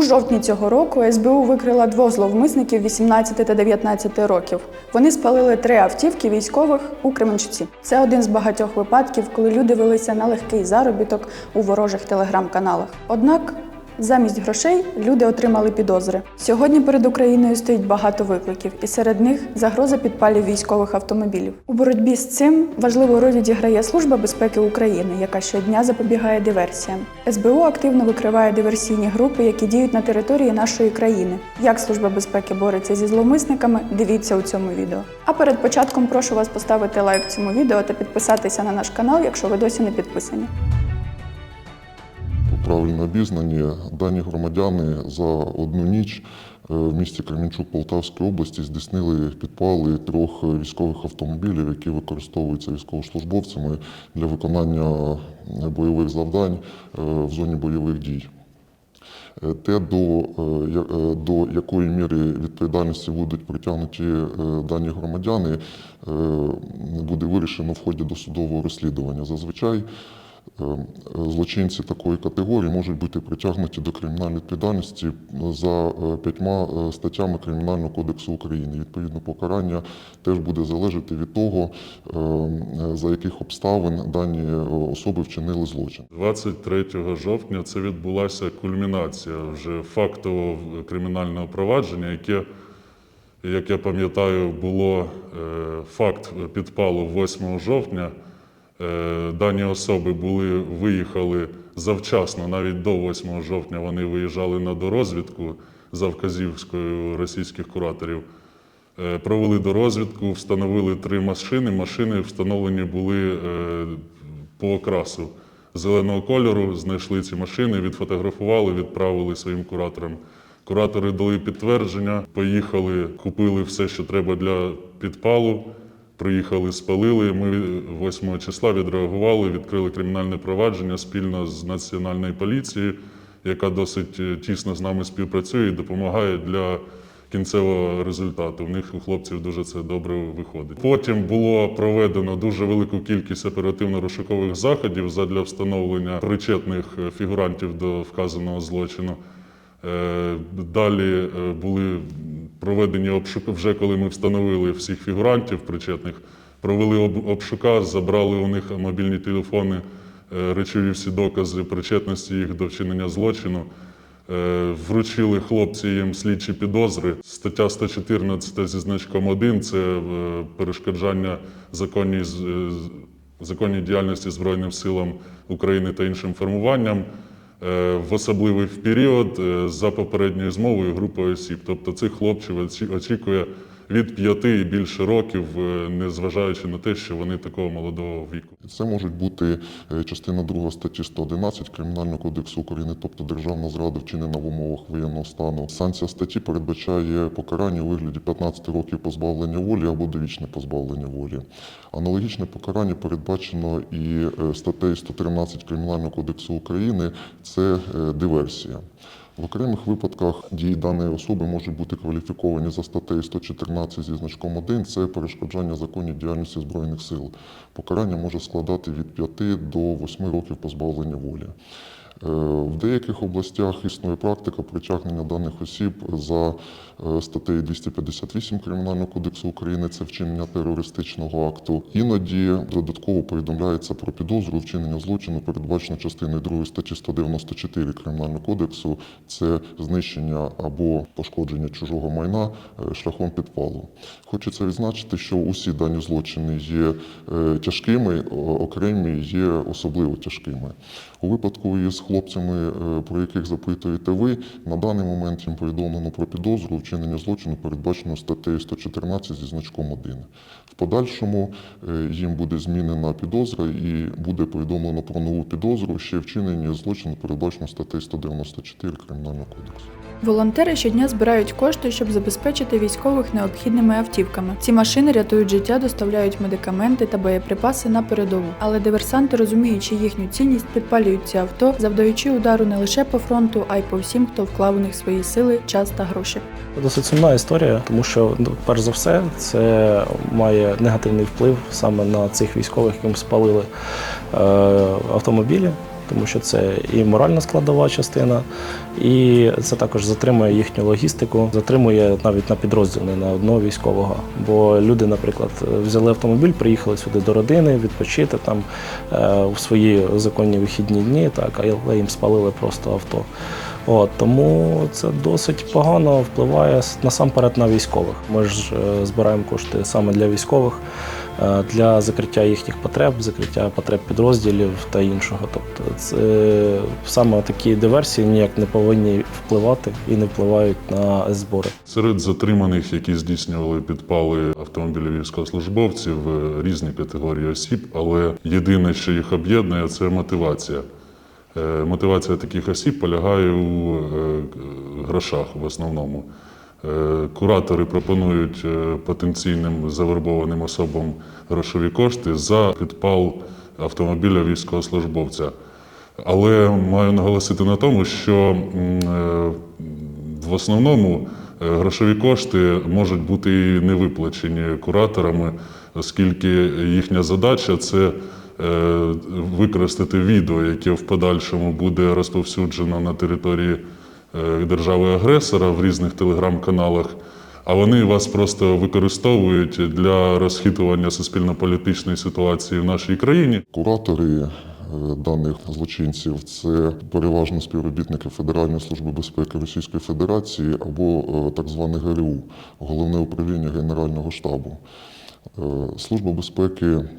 У жовтні цього року СБУ викрила двох зловмисників 18 та 19 років. Вони спалили три автівки військових у Кременчуці. Це один з багатьох випадків, коли люди велися на легкий заробіток у ворожих телеграм-каналах. Однак Замість грошей люди отримали підозри. Сьогодні перед Україною стоїть багато викликів, і серед них загроза підпалів військових автомобілів. У боротьбі з цим важливу роль відіграє Служба безпеки України, яка щодня запобігає диверсіям. СБУ активно викриває диверсійні групи, які діють на території нашої країни. Як Служба безпеки бореться зі зловмисниками, дивіться у цьому відео. А перед початком прошу вас поставити лайк цьому відео та підписатися на наш канал, якщо ви досі не підписані. Правильно обізнані, дані громадяни за одну ніч е, в місті Кремінчук Полтавської області здійснили підпали трьох військових автомобілів, які використовуються військовослужбовцями для виконання е, бойових завдань е, в зоні бойових дій. Те, до, до якої міри відповідальності будуть притягнуті дані громадяни, буде вирішено в ході досудового розслідування. Зазвичай злочинці такої категорії можуть бути притягнуті до кримінальної відповідальності за е, п'ятьма е, статтями Кримінального кодексу України. Відповідно, покарання теж буде залежати від того, е, за яких обставин дані е, особи вчинили злочин. 23 жовтня це відбулася кульмінація вже фактового кримінального провадження, яке, як я пам'ятаю, було е, факт підпалу 8 жовтня. Е, Дані особи були, виїхали завчасно, навіть до 8 жовтня вони виїжджали на дорозвідку за вказівкою російських кураторів. Е, Провели дорозвідку, встановили три машини. Машини встановлені були е, по окрасу зеленого кольору. Знайшли ці машини, відфотографували, відправили своїм кураторам. Куратори дали підтвердження, поїхали, купили все, що треба для підпалу. Приїхали, спалили. Ми 8 числа відреагували, відкрили кримінальне провадження спільно з Національною поліцією, яка досить е, тісно з нами співпрацює і допомагає для кінцевого результату. У них у хлопців дуже це добре виходить. Потім було проведено дуже велику кількість оперативно-розшукових заходів задля встановлення причетних е, фігурантів до вказаного злочину. Е, Далі е, були проведені обшуки, вже коли ми встановили всіх фігурантів причетних, провели об- обшука, забрали у них мобільні телефони, е, речові всі докази причетності їх до вчинення злочину. Вручили хлопці їм слідчі підозри. Стаття 114 зі значком 1 – це перешкоджання законній, законній діяльності Збройним силам України та іншим формуванням в особливий період е, за попередньою змовою групою осіб. Тобто цих хлопців очі- очікує від п'яти і більше років, е, незважаючи на те, що вони такого молодого віку. Це можуть бути е, частина 2 статті 111 Кримінального кодексу України, тобто державна зрада вчинена в умовах воєнного стану. Санкція статті передбачає покарання у вигляді 15 років позбавлення волі або довічне позбавлення волі. Аналогічне покарання передбачено і е, статтею 113 Кримінального кодексу України це диверсія. В окремих випадках дії даної особи можуть бути кваліфіковані за статтею 114 зі значком 1 – це перешкоджання законній діяльності Збройних сил. Покарання може складати від 5 до 8 років позбавлення волі. Е, В деяких областях існує практика притягнення даних осіб за е, статтею 258 Кримінального кодексу України, це вчинення терористичного акту. Іноді додатково повідомляється про підозру вчинення злочину, передбачено частиною 2 статті 194 Кримінального кодексу, це знищення або пошкодження чужого майна е, шляхом підпалу. Хочеться відзначити, що усі дані злочини є тяжкими, окремі є особливо тяжкими. У випадку із хлопцями, е, про яких запитуєте ви, на даний момент їм повідомлено про підозру вчинення злочину, передбачено статтею 114 зі значком 1. В подальшому е, їм буде змінена підозра і буде повідомлено про нову підозру ще вчинення злочину, передбачено статтею 194 Кримінального кодексу. Волонтери щодня збирають кошти, щоб забезпечити військових необхідними автівками. Ці машини рятують життя, доставляють медикаменти та боєприпаси на передову. Але диверсанти, розуміючи їхню цінність, підпалюють ці авто, завдаючи удару не лише по фронту, а й по всім, хто вклав у них свої сили, час та гроші. Досить сумна історія, тому що ну, перш за все це має негативний вплив саме на цих військових, яким спалили е, автомобілі. Тому що це і моральна складова частина, і це також затримує їхню логістику, затримує навіть на підрозділ не на одного військового. Бо люди, наприклад, взяли автомобіль, приїхали сюди до родини, відпочити там е, в свої законні вихідні дні, так, але їм спалили просто авто. От, тому це досить погано впливає насамперед на військових. Ми ж е, збираємо кошти саме для військових, для закриття їхніх потреб, закриття потреб підрозділів та іншого. Тобто, це саме такі диверсії ніяк не повинні впливати і не впливають на збори. Серед затриманих, які здійснювали підпали автомобілів військовослужбовців, е, різні категорії осіб, але єдине, що їх об'єднує, це мотивація. Е, Мотивація таких осіб полягає у е, грошах в основному. Е, Куратори пропонують е, потенційним завербованим особам грошові кошти за підпал автомобіля військовослужбовця. Але маю наголосити на тому, що е, в основному грошові кошти можуть бути і не виплачені кураторами, оскільки їхня задача це використати відео, яке в подальшому буде розповсюджено на території держави-агресора в різних телеграм-каналах. А вони вас просто використовують для розхитування суспільно-політичної ситуації в нашій країні. Куратори е, даних злочинців це переважно співробітники Федеральної служби безпеки Російської Федерації або е, так зване ГРУ Головне управління Генерального штабу. Е, Служба безпеки е,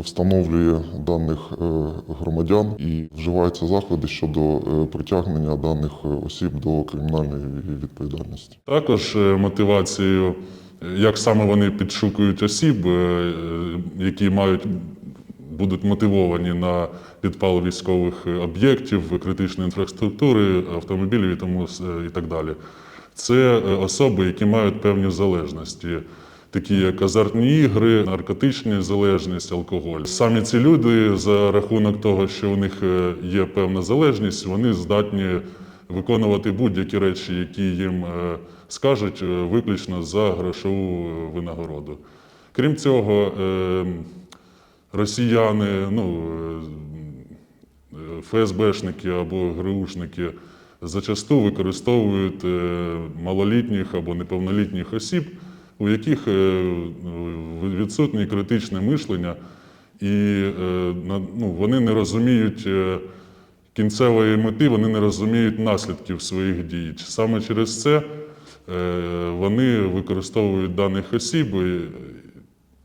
встановлює даних е, громадян і вживаються заходи щодо е, притягнення даних е, осіб до кримінальної відповідальності. Також е, мотивацією, е, як саме вони підшукують осіб, е, е, які мають будуть мотивовані на підпал військових е, об'єктів, критичної інфраструктури, автомобілів і тому е, і так далі. Це е, особи, які мають певні залежності. Такі як азартні ігри, наркотична залежність, алкоголь. Самі ці люди, за рахунок того, що у них е, є певна залежність, вони здатні виконувати будь-які речі, які їм е, скажуть, е, виключно за грошову винагороду. Крім цього, росіяни, ну, ФСБшники або ГРУшники зачасту використовують малолітніх або неповнолітніх осіб, у яких е, відсутнє критичне мишлення, і е, ну, вони не розуміють е, кінцевої мети, вони не розуміють наслідків своїх дій. Саме через це вони використовують даних осіб,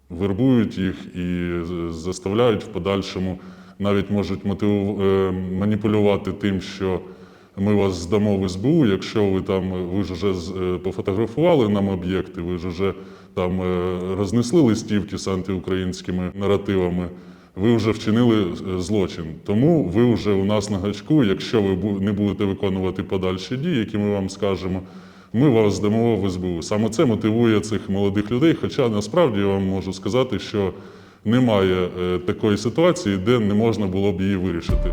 вербують їх і заставляють в подальшому, навіть можуть маніпулювати тим, що ми вас здамо в СБУ, якщо ви там ви ж вже е, пофотографували нам об'єкти, ви ж вже там е, рознесли листівки з антиукраїнськими наративами. Ви вже вчинили е, злочин, тому ви вже у нас на гачку. Якщо ви не будете виконувати подальші дії, які ми вам скажемо, ми вас здамо в СБУ. Саме це мотивує цих молодих людей. Хоча насправді я вам можу сказати, що немає такої ситуації, де не можна було б її вирішити.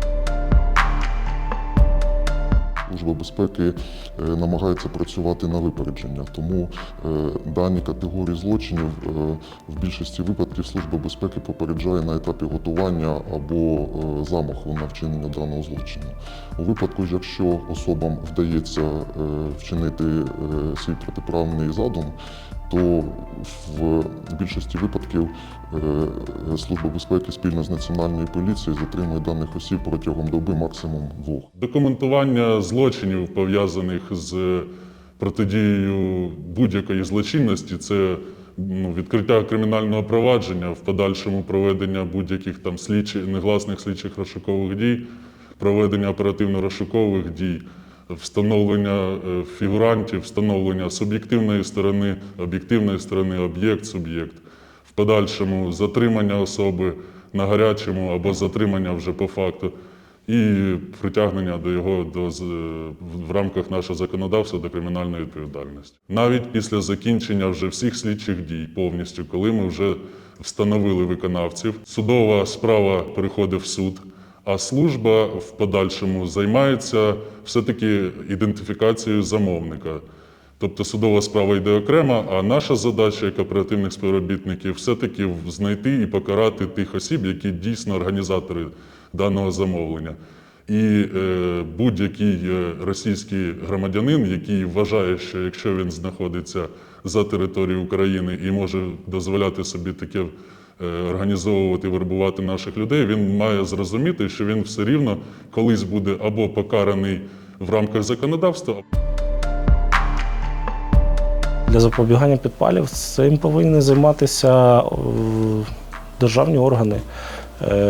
Служба безпеки е, намагається працювати на випередження, тому е, дані категорії злочинів е, в більшості випадків Служба безпеки попереджає на етапі готування або замаху на вчинення даного злочину. У випадку, якщо особам вдається вчинити свій протиправний задум, то в більшості випадків е, Служба безпеки спільно з національною поліцією затримує даних осіб протягом доби максимум двох. Документування злочинів, пов'язаних з протидією будь-якої злочинності, це ну, відкриття кримінального провадження, в подальшому проведення будь-яких там слідчих, негласних слідчих розшукових дій, проведення оперативно-розшукових дій, встановлення е, фігурантів, встановлення суб'єктивної сторони, об'єктивної сторони, об'єкт, суб'єкт в подальшому затримання особи на гарячому або затримання вже по факту, і притягнення до його до з- в рамках нашого законодавства до кримінальної відповідальності. Навіть після закінчення вже всіх слідчих дій повністю, коли ми вже встановили виконавців, судова справа переходить в суд. А служба в подальшому займається все-таки ідентифікацією замовника. Тобто судова справа йде окремо, а наша задача як оперативних співробітників все-таки знайти і покарати тих осіб, які дійсно організатори даного замовлення. І е, будь-який е, російський громадянин, який вважає, що якщо він знаходиться за територією України і може дозволяти собі таке організовувати, вербувати наших людей, він має зрозуміти, що він все рівно колись буде або покараний в рамках законодавства, Для запобігання підпалів цим повинні займатися е, державні органи, е,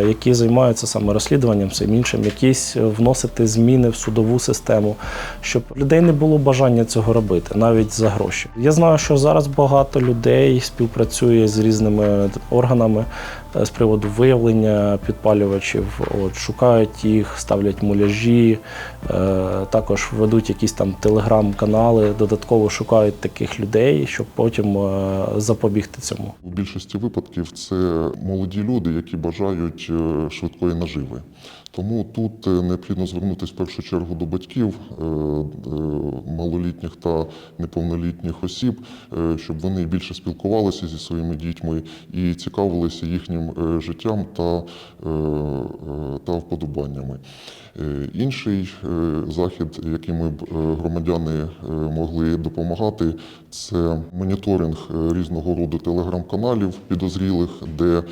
які займаються саме розслідуванням цим іншим, якісь вносити зміни в судову систему, щоб людей не було бажання цього робити, навіть за гроші. Я знаю, що зараз багато людей співпрацює з різними органами е, з приводу виявлення підпалювачів, от, шукають їх, ставлять муляжі, е, також ведуть якісь там телеграм-канали, додатково шукають таких людей, щоб потім е, запобігти цьому. У більшості випадків це молоді люди, які бажають е, швидкої наживи. Тому тут е, необхідно звернутися в першу чергу до батьків е, е, малолітніх та неповнолітніх осіб, щоб вони більше спілкувалися зі своїми дітьми і цікавилися їхнім життям та, та вподобаннями. Інший захід, яким громадяни могли допомагати, це моніторинг різного роду телеграм-каналів підозрілих, де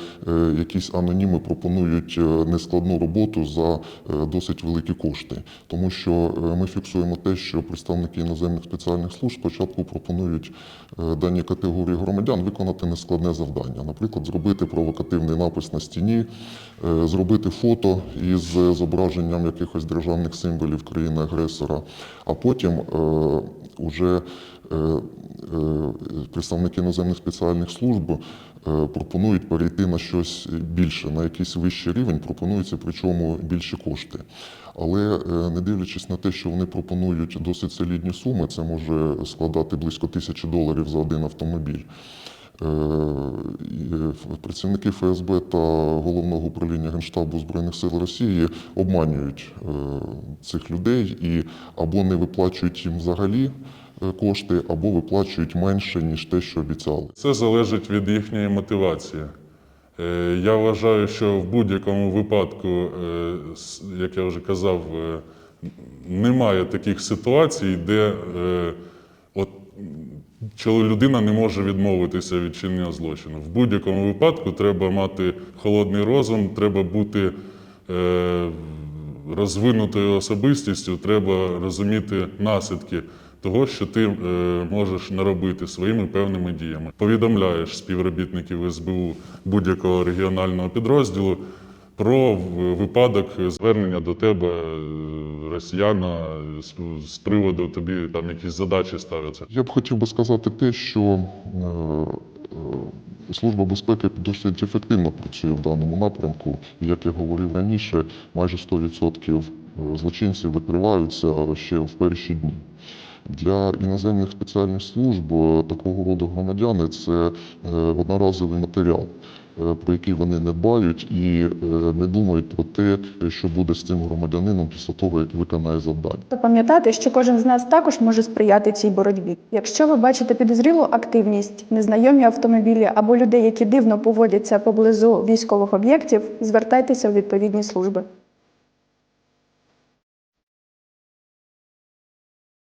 якісь аноніми пропонують нескладну роботу за е, досить великі кошти. Тому що е, ми фіксуємо те, що представники іноземних спеціальних служб спочатку пропонують е, даній категорії громадян виконати нескладне завдання, наприклад, зробити провокативний напис на стіні, зробити фото із зображенням якихось державних символів країни-агресора, а потім уже представники іноземних спеціальних служб пропонують перейти на щось більше, на якийсь вищий рівень, пропонуються причому більші кошти. Але е, не дивлячись на те, що вони пропонують досить солідні суми, це може складати близько тисячі доларів за один автомобіль. Е, е, Працівники ФСБ та головного управління Генштабу Збройних сил Росії обманюють е, цих людей і або не виплачують їм взагалі е, кошти, або виплачують менше ніж те, що обіцяли. Це залежить від їхньої мотивації. Е, Я вважаю, що в будь-якому випадку, е, як я вже казав, е, немає таких ситуацій, де е, от, людина не може відмовитися від чинення злочину. В будь-якому випадку треба мати холодний розум, треба бути е, розвинутою особистістю, треба розуміти наслідки того, що ти е, можеш наробити своїми певними діями. Повідомляєш співробітників СБУ будь-якого регіонального підрозділу про випадок звернення до тебе е, росіяна з, приводу тобі там якісь задачі ставляться. Я б хотів би сказати те, що е, е, Служба безпеки досить ефективно працює в даному напрямку. Як я говорив раніше, майже 100% злочинців викриваються ще в перші дні. Для іноземних спеціальних служб е, такого роду громадяни це е, одноразовий матеріал, е, про який вони не дбають і не думають про те, що буде з цим громадянином після того, як виконає завдання. Запам'ятати, що кожен з нас також може сприяти цій боротьбі. Якщо ви бачите підозрілу активність, незнайомі автомобілі або людей, які дивно поводяться поблизу військових об'єктів, звертайтеся у відповідні служби.